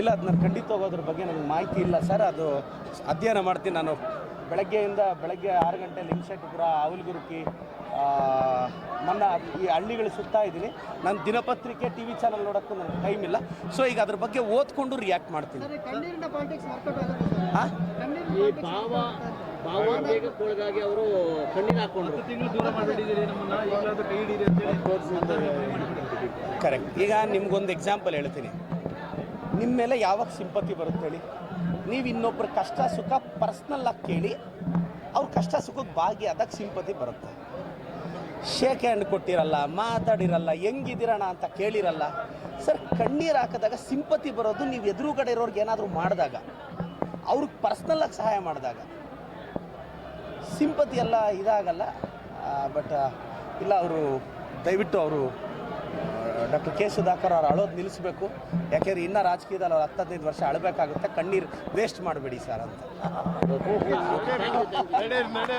ಇಲ್ಲ ಅದು ನಾನು ಹೋಗೋದ್ರ ಬಗ್ಗೆ ನನಗೆ ಮಾಹಿತಿ ಇಲ್ಲ. ಸರ್ ಅದು ಅಧ್ಯಯನ ಮಾಡ್ತೀನಿ ನಾನು. ಬೆಳಗ್ಗೆಯಿಂದ ಬೆಳಗ್ಗೆ ಆರು ಗಂಟೆ ಲಿಂಗಶೆಟ್ಟಪುರ ಆವಲ್ಗುರುಕಿ ಮನ್ನ ಈ ಹಳ್ಳಿಗಳು ಸುತ್ತಾ ಇದ್ದೀನಿ. ನಾನು ದಿನಪತ್ರಿಕೆ ಟಿ ವಿ ಚಾನಲ್ ನೋಡೋಕ್ಕೂ ನನಗೆ ಟೈಮ್ ಇಲ್ಲ. ಸೊ ಈಗ ಅದ್ರ ಬಗ್ಗೆ ಓದ್ಕೊಂಡು ರಿಯಾಕ್ಟ್ ಮಾಡ್ತೀನಿ. ಅವರು ಕಣ್ಣೀರು ಕರೆಕ್ಟ್ ಈಗ ನಿಮ್ಗೊಂದು ಎಕ್ಸಾಂಪಲ್ ಹೇಳ್ತೀನಿ. ನಿಮ್ಮ ಮೇಲೆ ಯಾವಾಗ ಸಿಂಪತಿ ಬರುತ್ತೆ ಹೇಳಿ? ನೀವು ಇನ್ನೊಬ್ಬರ ಕಷ್ಟ ಸುಖ ಪರ್ಸ್ನಲ್ಲಾಗಿ ಕೇಳಿ, ಅವ್ರ ಕಷ್ಟ ಸುಖಕ್ಕೆ ಭಾಗಿಯಾದಾಗ ಸಿಂಪತಿ ಬರುತ್ತೆ. ಶೇಕ್ ಹ್ಯಾಂಡ್ ಕೊಟ್ಟಿರಲ್ಲ, ಮಾತಾಡಿರಲ್ಲ, ಹೆಂಗಿದ್ದೀರಣ ಅಂತ ಕೇಳಿರಲ್ಲ, ಸರ್ ಕಣ್ಣೀರು ಹಾಕಿದಾಗ ಸಿಂಪತಿ ಬರೋದು ನೀವು ಎದುರುಗಡೆ ಇರೋರ್ಗೆ ಏನಾದರೂ ಮಾಡಿದಾಗ, ಅವ್ರಿಗೆ ಪರ್ಸ್ನಲ್ಲಾಗಿ ಸಹಾಯ ಮಾಡಿದಾಗ. ಸಿಂಪತಿ ಎಲ್ಲ ಇದಾಗಲ್ಲ ಬಟ್ ಇಲ್ಲ ಅವರು ದಯವಿಟ್ಟು ಅವರು ಡಾಕ್ಟರ್ ಕೆ ಸುಧಾಕರ್ ಅವ್ರು ಅಳೋದು ನಿಲ್ಲಿಸಬೇಕು. ಯಾಕೆಂದ್ರೆ ಇನ್ನೂ ರಾಜಕೀಯದಲ್ಲಿ ಅವ್ರು ಹತ್ತು ಹದಿನೈದು ವರ್ಷ ಅಳಬೇಕಾಗುತ್ತೆ. ಕಣ್ಣೀರು ವೇಸ್ಟ್ ಮಾಡಬೇಡಿ ಸರ್ ಅಂತ.